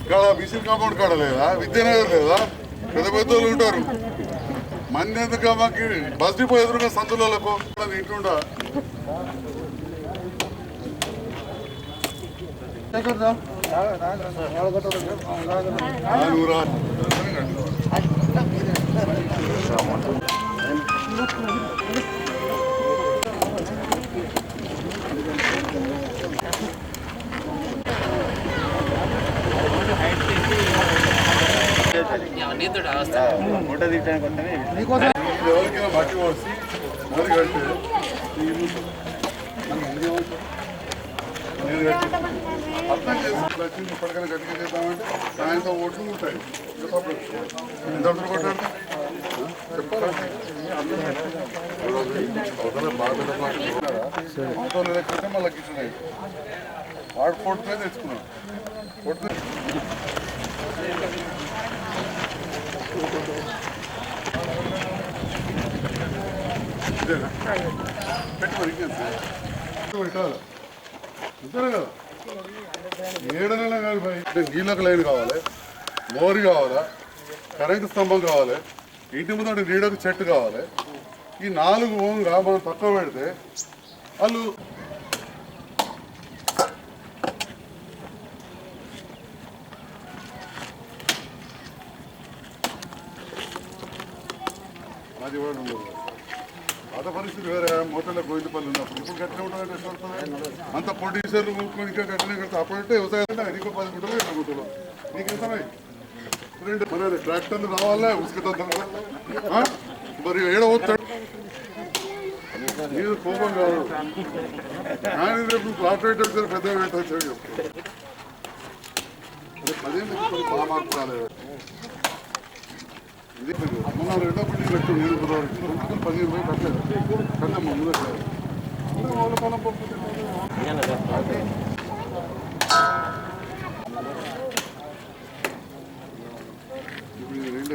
ఇక్కడ machine compound కాడ లేదా? విద్యానగర్ లేదా? పెద్ద పెద్ద వాళ్ళు ఉంటారు. మంది ఎందుకు మాకు బస్ డిపో ఎదురుగా సందులకు ఇంటుండా నువ్వు రా. ఎవరికైనా మట్టి పోసి మరి కట్టి అర్థం చేసి వచ్చింది ఇప్పటికైనా గట్టిగా చేద్దామంటే సాయంత్రం ఓట్లు ఉంటాయి ఇంకా ఎంత కొట్టాడు అవతల మళ్ళీ కిచెన్ వాడు పొట్టునే తెచ్చుకున్నాడు పొట్టు పెట్టాలి అంతేనా కదా ఏడు నెలలు కాదు భయ్. నీళ్ళకు లైన్ కావాలి మోరి కావాలా కరెంటు స్తంభం కావాలి ఇంటి ముందు నీడకు చెట్టు కావాలి. ఈ నాలుగు ఓంగా మనం తక్కువ పెడితే వాళ్ళు అది కూడా ఉండదు పాత పరిస్థితి వేరే. మోటార్ల గోవింద పనులు ఉన్నప్పుడు. ఇప్పుడు గట్టిన ఉంటుందంటే ఎట్లా ఉంటుంది? అంత ప్రొడ్యూసర్లు ఇంకా గట్టిన కడితే అప్పుడంటే వ్యవసాయం నీకు పది గుంటలు ఎట్లా గుంటలు? నీకు ఎంత రెండు మరి ట్రాక్టర్లు రావాలా? ఉసుకతో మరి ఏడ పోతాడు నీరు కోపం కాదు. కానీ రేపు ప్లాట్ రేట్ వచ్చారు పెద్ద రేట్ వచ్చాడు చెప్తారు పదేళ్ళు బాగా మార్పు రాలేదు. ఇది మొన్న రెండో బిల్డింగ్ పెట్టు నేను గురవారికి రెండు పదిహేను పోయి కట్టలేదు. కట్టే ముందు వాళ్ళ పొలం ఇప్పుడు ఈ రెండు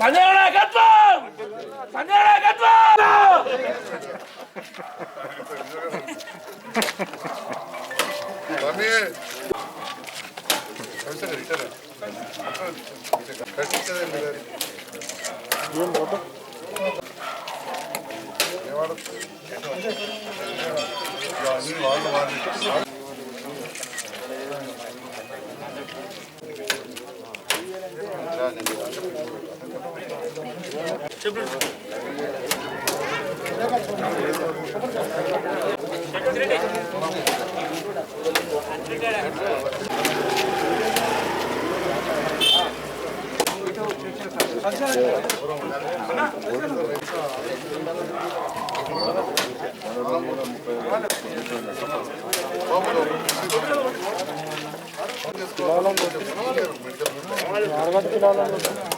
బయట చేస్తాను చూసుకో ఉరుగు పెడుతుంది అటే కడుతుండే మన సాధారణ లోపల. బంగారు కడుతున్నాడు. ఇంటి మీద ఇల్లు అందరి కారు ఉన్నాయి. ఎవరి కారు వదల రమి. కలిసారా? ఇచ్చారా? కలిసిచ్చారండి గారు. ఏవాడు? ఇక అన్ని వాళ్ళు వాళ్ళు.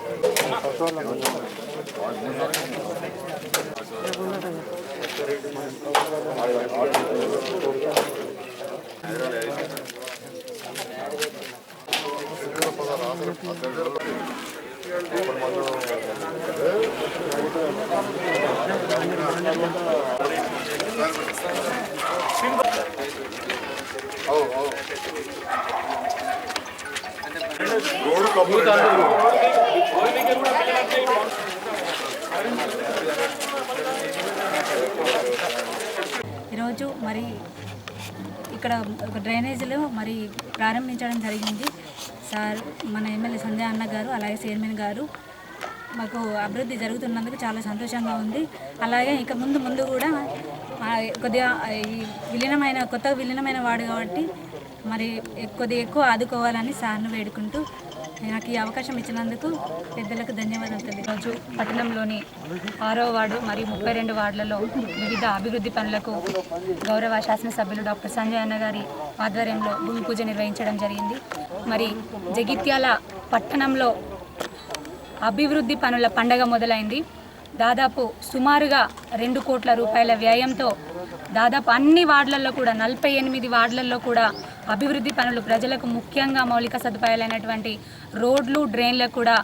రోడ్డు కంప్లీట్ ఈరోజు మరి ఇక్కడ ఒక డ్రైనేజీలో మరి ప్రారంభించడం జరిగింది. సార్ మన ఎమ్మెల్యే సంజయ్ అన్న గారు అలాగే చైర్మన్ గారు మాకు అభివృద్ధి జరుగుతున్నందుకు చాలా సంతోషంగా ఉంది. అలాగే ఇక ముందు ముందు కూడా కొద్దిగా ఈ విలీనమైన కొత్తగా విలీనమైన వాడు కాబట్టి మరి కొద్దిగా ఎక్కువ ఆదుకోవాలని సార్ను వేడుకుంటూ నాకు ఈ అవకాశం ఇచ్చినందుకు పెద్దలకు ధన్యవాదాలు తెలియదు పట్టణంలోని ఆరో వార్డు మరియు ముప్పై రెండు వార్డులలో వివిధ అభివృద్ధి పనులకు గౌరవ శాసనసభ్యులు డాక్టర్ సంజయ్ అన్న గారి ఆధ్వర్యంలో భూమి పూజ నిర్వహించడం జరిగింది. మరి జగిత్యాల పట్టణంలో అభివృద్ధి పనుల పండగ మొదలైంది. దాదాపు సుమారుగా రెండు కోట్ల రూపాయల వ్యయంతో దాదాపు అన్ని వార్డులలో కూడా నలభై ఎనిమిది వార్డులలో కూడా అభివృద్ధి పనులు ప్రజలకు ముఖ్యంగా మౌలిక సదుపాయాలైనటువంటి రోడ్లు డ్రైన్లకు కూడా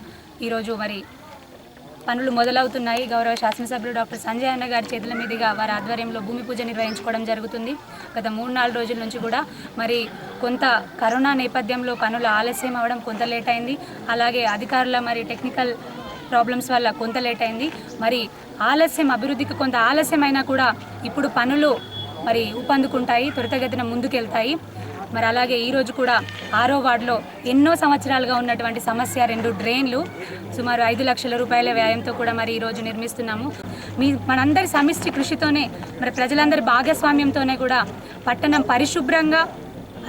ఈరోజు మరి పనులు మొదలవుతున్నాయి. గౌరవ శాసనసభ్యులు డాక్టర్ సంజయ్ అన్న గారి చేతుల మీదుగా వారి ఆధ్వర్యంలో భూమి పూజ నిర్వహించుకోవడం జరుగుతుంది. గత మూడు నాలుగు రోజుల నుంచి కూడా మరి కొంత కరోనా నేపథ్యంలో పనులు ఆలస్యం అవ్వడం కొంత లేట్ అయింది. అలాగే అధికారుల మరి టెక్నికల్ ప్రాబ్లమ్స్ వల్ల కొంత లేట్ అయింది. మరి ఆలస్యం అభివృద్ధికి కొంత ఆలస్యమైనా కూడా ఇప్పుడు పనులు మరి ఊపందుకుంటాయి త్వరితగతిన ముందుకెళ్తాయి. మరి అలాగే ఈరోజు కూడా ఆరో వార్డులో ఎన్నో సంవత్సరాలుగా ఉన్నటువంటి సమస్య రెండు డ్రైన్లు సుమారు ఐదు లక్షల రూపాయల వ్యయంతో కూడా మరి ఈరోజు నిర్మిస్తున్నాము. మీ మనందరి సమిష్టి కృషితోనే మరి ప్రజలందరి భాగస్వామ్యంతోనే కూడా పట్టణం పరిశుభ్రంగా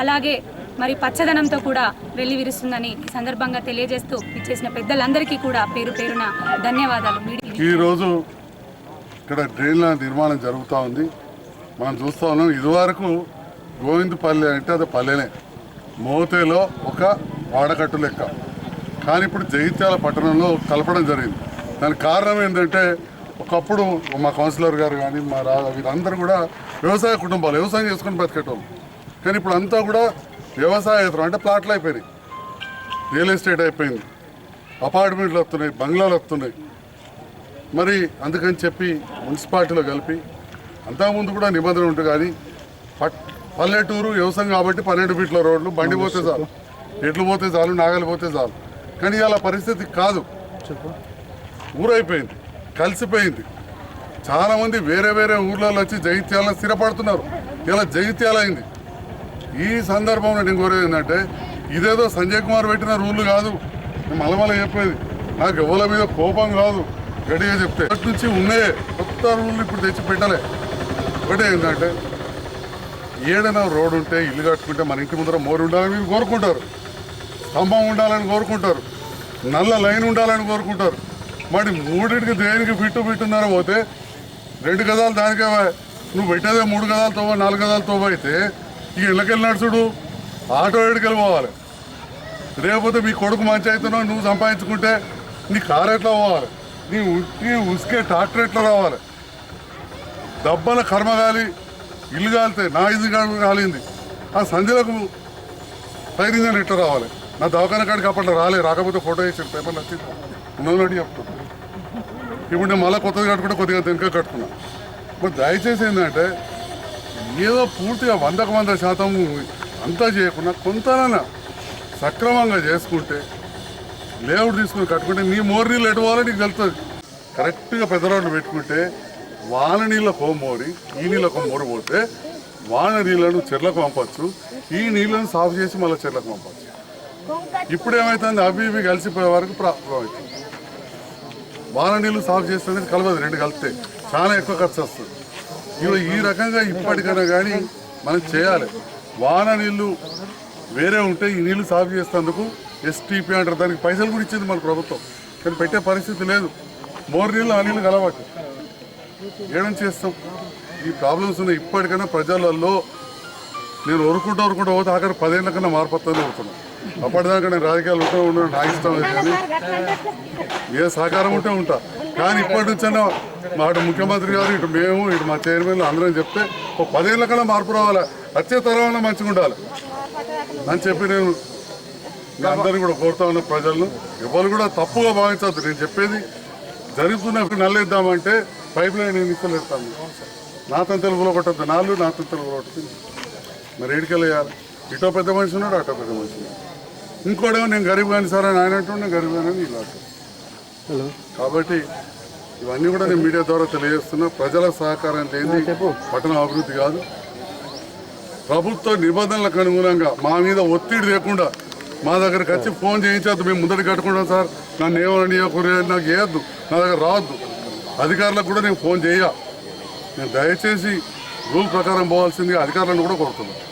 అలాగే మరి పచ్చదనంతో కూడా వెళ్ళివిరుస్తుందని ఈ సందర్భంగా తెలియజేస్తూ ఇచ్చేసిన పెద్దలందరికీ కూడా పేరు పేరున ధన్యవాదాలు. ఈరోజు ఇక్కడ డ్రైన్ల నిర్మాణం జరుగుతూ ఉంది. మనం చూస్తూ ఉన్నాం. ఇదివరకు గోవిందపల్లి అంటే అది పల్లెనే. మోతేలో ఒక వాడకట్టు లెక్క. కానీ ఇప్పుడు జగిత్యాల పట్టణంలో కలపడం జరిగింది. దానికి కారణం ఏంటంటే ఒకప్పుడు మా కౌన్సిలర్ గారు కానీ మా రా వీరందరూ కూడా వ్యవసాయ కుటుంబాలు వ్యవసాయం చేసుకొని బతికేటోళ్ళు కానీ ఇప్పుడు అంతా కూడా వ్యవసాయేతరం అంటే ప్లాట్లు అయిపోయినాయి. రియల్ ఎస్టేట్ అయిపోయింది. అపార్ట్మెంట్లు వస్తున్నాయి బంగ్లాలు వస్తున్నాయి. మరి అందుకని చెప్పి మున్సిపాలిటీలో కలిపి అంతకుముందు కూడా నిబంధన ఉంటుంది కానీ పట్ పల్లెటూరు వ్యవసాయం కాబట్టి పన్నెండు ఫీట్ల రోడ్లు బండి పోతే చాలు. ఎట్లు పోతే చాలు నాగలి పోతే చాలు. కానీ అలా పరిస్థితి కాదు. ఊరైపోయింది కలిసిపోయింది. చాలామంది వేరే వేరే ఊర్లలో వచ్చి జగిత్యాల స్థిరపడుతున్నారు. ఇలా జగిత్యాల అయింది. ఈ సందర్భంలో నేను కోరేది ఏంటంటే ఇదేదో సంజయ్ కుమార్ పెట్టిన రూల్ కాదు. మలమల చెప్పేది నాకు ఎవరి మీద కోపం కాదు. గట్టిగా చెప్తే ఫస్ట్ నుంచి ఉన్నాయే కొత్త రూల్ ఇప్పుడు తెచ్చి పెట్టలే ఒకటే ఏంటంటే ఏడైనా రోడ్ ఉంటే ఇల్లు కట్టుకుంటే మన ఇంటి ముందర మోరు ఉండాలని మీరు కోరుకుంటారు. స్తంభం ఉండాలని కోరుకుంటారు. నల్ల లైన్ ఉండాలని కోరుకుంటారు. మరి మూడింటికి దేనికి ఫిట్ బిట్టున్నర పోతే రెండు గదాలు దానికే నువ్వు పెట్టేదే మూడు గదాలు తోవ నాలుగు గదాలు తోవ అయితే ఈ ఇళ్ళకెళ్ళి నడుచుడు ఆటో ఏడుకెళ్ళి పోవాలి. రేకపోతే మీ కొడుకు మంచి అవుతున్నావు నువ్వు సంపాదించుకుంటే నీ కారు ఎట్లా పోవాలి? నీ ఉట్టి ఉసుకే ట్రాక్టర్ ఎట్లా రావాలి? దబ్బల కర్మగాలి ఇల్లు కాలితే నా ఇది కాలింది. ఆ సంధ్యలకు ఫైర్ ఇంజన్ ఎట్లా రావాలి. నా దవాఖాన కాడికి అప్పట్లో రాలే రాకపోతే ఫోటో వేసి పేపర్లు వచ్చింది ఉన్నది చెప్తాను ఇప్పుడు నేను మళ్ళీ కొత్తది కట్టుకుంటే కొద్దిగా వెనుక కట్టుకున్నా. మరి దయచేసి ఏంటంటే ఏదో పూర్తిగా వందకు వంద శాతం అంతా చేయకుండా కొంతనైనా సక్రమంగా చేసుకుంటే లేఅవుట్ తీసుకుని కట్టుకుంటే నీ మోరు నీళ్ళు ఎటు పోవాలో నీకు తెలుస్తుంది. కరెక్ట్గా పెద్ద రోడ్లు పెట్టుకుంటే వాన నీళ్ళ కోమోరి ఈ నీళ్ళ మోరు పోతే వాన నీళ్ళను చెర్లకు పంపచ్చు ఈ నీళ్ళను సాఫ్ చేసి మళ్ళీ చెర్లకు పంపచ్చు. ఇప్పుడు ఏమవుతుంది అవి ఇవి కలిసిపోయే వరకు ప్రాబ్లం అవుతుంది వాన నీళ్ళు సాఫ్ చేస్తే కలవదు రెండు కలిపితే. చాలా ఎక్కువ ఖర్చు వస్తుంది. ఇవి ఈ రకంగా ఇప్పటికైనా కానీ మనం చేయాలి. వాన నీళ్ళు వేరే ఉంటే ఈ నీళ్ళు సాఫ్ చేసేందుకు ఎస్టీపీ అంటారు. దానికి పైసలు కూడా ఇచ్చింది మన ప్రభుత్వం. కానీ పెట్టే పరిస్థితి లేదు. మోర్ నీళ్ళు ఆ నీళ్ళు కలవచ్చు ఏడం చేస్తాం? ఈ ప్రాబ్లమ్స్ ఉన్నాయి. ఇప్పటికైనా ప్రజలలో నేను ఒరుకుంటా ఒరుకుంటూ పోతే ఆఖరి పదేళ్ళ కన్నా మారిపోతానే అవుతున్నాను అప్పటిదాకా నేను రాజకీయాలు ఉంటూ ఉండడం నా ఇష్టం కానీ ఏ సహకారం ఉంటే ఉంటా. కానీ ఇప్పటి నుంచైనా మా అటు ముఖ్యమంత్రి గారు ఇటు మేము ఇటు మా చైర్మన్లు అందరం చెప్తే ఒక పదేళ్ళ కన్నా మార్పు రావాలి. వచ్చే తరంలో మంచిగా ఉండాలి. అని చెప్పి నేను అందరినీ కూడా కోరుతా ఉన్న ప్రజలను ఎవరు కూడా తప్పుగా భావించద్దు. నేను చెప్పేది జరుగుతున్న నల్లేద్దామంటే పైప్ లైన్ నేను ఇస్తలేస్తాను. నా తంతలు కొట్టద్దు. నాలుగు నా తంతలు కొట్టద్దు. మరి ఏడికెళ్ళేయాలి ఇటో పెద్ద మనిషి ఉన్నాడు అటో పెద్ద మనిషి ఉన్నాడు. ఇంకోటేమో నేను గరీబ్ కానీ సార్ అని ఆయన అంటుండే నేను గరీబ్ అని ఇలా. కాబట్టి ఇవన్నీ కూడా నేను మీడియా ద్వారా తెలియజేస్తున్నా. ప్రజల సహకారం లేని పట్టణ అభివృద్ధి కాదు. ప్రభుత్వ నిబంధనలకు అనుగుణంగా మా మీద ఒత్తిడి లేకుండా మా దగ్గరకు వచ్చి ఫోన్ చేయించొద్దు మేము ముందడి కట్టుకుంటాం సార్. నన్ను ఏమని నాకు చేయొద్దు నా దగ్గర రావద్దు. అధికారులకు కూడా నేను ఫోన్ చేయ. నేను దయచేసి రూల్ ప్రకారం పోవాల్సిందిగా అధికారులను కూడా కోరుతున్నాను.